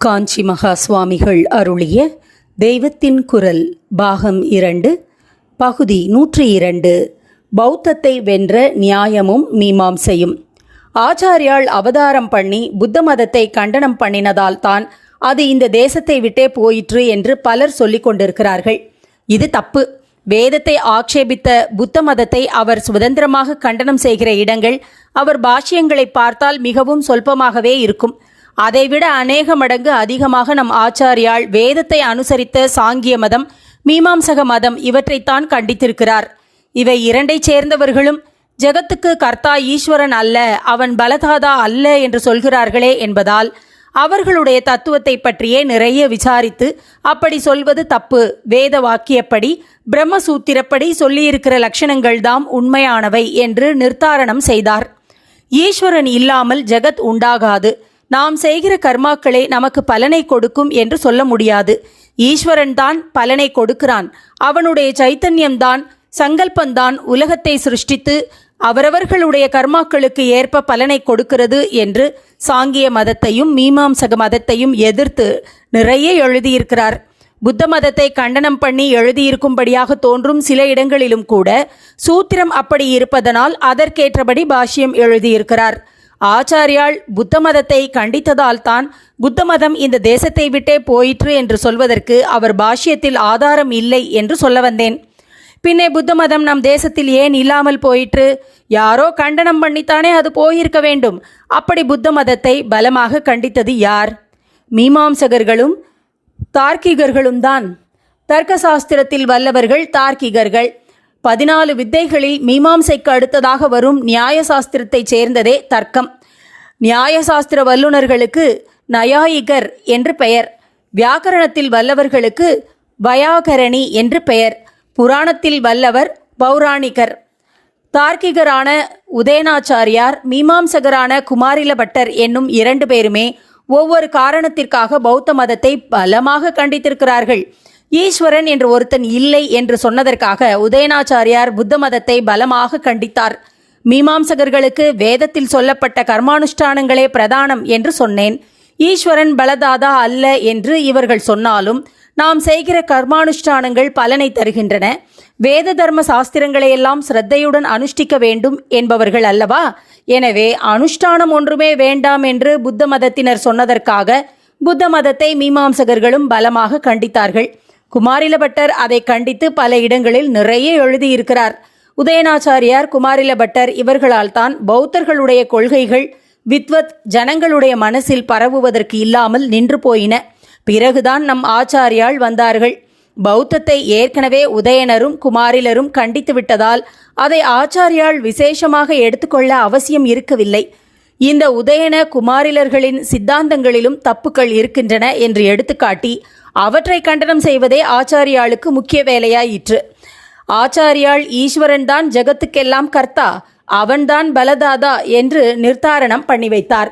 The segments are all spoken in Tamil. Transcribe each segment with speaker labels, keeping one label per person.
Speaker 1: காஞ்சி மகா சுவாமிகள் அருளிய தெய்வத்தின் குரல் பாகம் இரண்டு பகுதி நூற்றி இரண்டு. பௌத்தத்தை வென்ற நியாயமும் மீமாம்சையும். ஆச்சாரியால் அவதாரம் பண்ணி புத்த மதத்தை கண்டனம் பண்ணினதால் தான் அது இந்த தேசத்தை விட்டே போயிற்று என்று பலர் சொல்லிக் கொண்டிருக்கிறார்கள். இது தப்பு. வேதத்தை ஆக்ஷேபித்த புத்த மதத்தை அவர் சுதந்திரமாக கண்டனம் செய்கிற இடங்கள் அவர் பாஷ்யங்களை பார்த்தால் மிகவும் சொல்பமாகவே இருக்கும். அதைவிட அநேக மடங்கு அதிகமாக நம் ஆச்சாரியால் வேதத்தை அனுசரித்த சாங்கிய மதம் மீமாம்சக மதம் இவற்றைத்தான் கண்டித்திருக்கிறார். இவை இரண்டைச் சேர்ந்தவர்களும் ஜெகத்துக்கு கர்த்தா ஈஸ்வரன் அல்ல அவன் பலதாதா அல்ல என்று சொல்கிறார்களே என்பதால் அவர்களுடைய தத்துவத்தை பற்றியே நிறைய விசாரித்து அப்படி சொல்வது தப்பு. வேத வாக்கியப்படி பிரம்மசூத்திரப்படி சொல்லியிருக்கிற லட்சணங்கள்தாம் உண்மையானவை என்று நிர்த்தாரணம் செய்தார். ஈஸ்வரன் இல்லாமல் ஜெகத் உண்டாகாது. நாம் செய்கிற கர்மாக்களே நமக்கு பலனை கொடுக்கும் என்று சொல்ல முடியாது. ஈஸ்வரன் தான் பலனை கொடுக்கிறான். அவனுடைய சைத்தன்யம்தான் சங்கல்பந்தான் உலகத்தை சிருஷ்டித்து அவரவர்களுடைய கர்மாக்களுக்கு ஏற்ப பலனை கொடுக்கிறது என்று சாங்கிய மதத்தையும் மீமாம்சக மதத்தையும் எதிர்த்து நிறைய எழுதியிருக்கிறார். புத்த மதத்தை கண்டனம் பண்ணி எழுதியிருக்கும்படியாக தோன்றும் சில இடங்களிலும் கூட சூத்திரம் அப்படி இருப்பதனால் அதற்கேற்றபடி பாஷ்யம் எழுதியிருக்கிறார். ஆச்சாரியால் புத்த மதத்தை கண்டித்ததால் தான் புத்த மதம் இந்த தேசத்தை விட்டே போயிற்று என்று சொல்வதற்கு அவர் பாஷ்யத்தில் ஆதாரம் இல்லை என்று சொல்ல வந்தேன். பின்னே புத்த மதம் நம் தேசத்தில் ஏன் இல்லாமல் போயிற்று? யாரோ கண்டனம் பண்ணித்தானே அது போயிருக்க வேண்டும். அப்படி புத்த மதத்தை பலமாக கண்டித்தது யார்? மீமாம்சகர்களும் தார்க்கிகர்களும் தான் தர்க்க சாஸ்திரத்தில் வல்லவர்கள் தார்க்கிகர்கள். பதினாலு வித்தைகளில் மீமாம்சைக்கு அடுத்ததாக வரும் நியாயசாஸ்திரத்தை சேர்ந்ததே தர்க்கம். நியாயசாஸ்திர வல்லுநர்களுக்கு நயாயிகர் என்று பெயர். வியாக்கரணத்தில் வல்லவர்களுக்கு வயாகரணி என்று பெயர். புராணத்தில் வல்லவர் பௌராணிகர். தார்க்கிகரான உதயனாச்சாரியார் மீமாம்சகரான குமாரில பட்டர் என்னும் இரண்டு பேருமே ஒவ்வொரு காரணத்திற்காக பௌத்த மதத்தை பலமாக கண்டித்திருக்கிறார்கள். ஈஸ்வரன் என்று ஒருத்தன் இல்லை என்று சொன்னதற்காக உதயநாச்சாரியார் புத்த மதத்தை பலமாக கண்டித்தார். மீமாம்சகர்களுக்கு வேதத்தில் சொல்லப்பட்ட கர்மானுஷ்டானங்களே பிரதானம் என்று சொன்னேன். ஈஸ்வரன் பலதாதா அல்ல என்று இவர்கள் சொன்னாலும் நாம் செய்கிற கர்மானுஷ்டானங்கள் பலனை தருகின்றன. வேத தர்ம சாஸ்திரங்களையெல்லாம் சிரத்தையுடன் அனுஷ்டிக்க வேண்டும் என்பவர்கள் அல்லவா? எனவே அனுஷ்டானம் ஒன்றுமே வேண்டாம் என்று புத்த மதத்தினர் சொன்னதற்காக புத்த மதத்தை மீமாம்சகர்களும் பலமாக கண்டித்தார்கள். குமாரிலபட்டர் அதை கண்டித்து பல இடங்களில் நிறைய எழுதியிருக்கிறார். உதயநாச்சாரியார் குமாரிலபட்டர் இவர்களால் தான் பௌத்தர்களுடைய கொள்கைகள் வித்வத் ஜனங்களுடைய மனசில் பரவுவதற்கு இல்லாமல் நின்று போயின. பிறகுதான் நம் ஆச்சாரியால் வந்தார்கள். பௌத்தத்தை ஏற்கனவே உதயனரும் குமாரிலரும் கண்டித்து விட்டதால் அதை ஆச்சாரியால் விசேஷமாக எடுத்துக்கொள்ள அவசியம் இருக்கவில்லை. இந்த உதயன குமாரிலர்களின் சித்தாந்தங்களிலும் தப்புக்கள் இருக்கின்றன என்று எடுத்துக்காட்டி அவற்றை கண்டனம் செய்வதே ஆச்சாரியாளுக்கு முக்கிய வேலையாயிற்று. ஆச்சாரியாள் ஈஸ்வரன் தான் ஜெகத்துக்கெல்லாம் கர்த்தா அவன்தான் பலதாதா என்று நிர்தாரணம் பண்ணி வைத்தார்.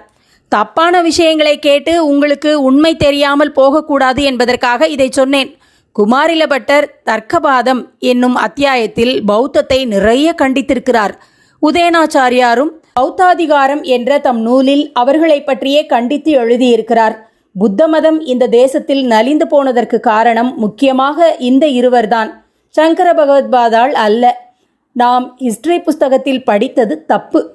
Speaker 1: தப்பான விஷயங்களை கேட்டு உங்களுக்கு உண்மை தெரியாமல் போகக்கூடாது என்பதற்காக இதை சொன்னேன். குமாரிலபட்டர் தர்க்கபாதம் என்னும் அத்தியாயத்தில் பௌத்தத்தை நிறைய கண்டித்திருக்கிறார். உதயனாச்சாரியாரும் பௌத்தாதிகாரம் என்ற தம் நூலில் அவர்களை பற்றியே கண்டித்து எழுதியிருக்கிறார். புத்த மதம் இந்த தேசத்தில் நலிந்து போனதற்கு காரணம் முக்கியமாக இந்த இருவர்தான். சங்கர பகவத்பாதாள் அல்ல. நாம் ஹிஸ்டரி புஸ்தகத்தில் படித்தது தப்பு.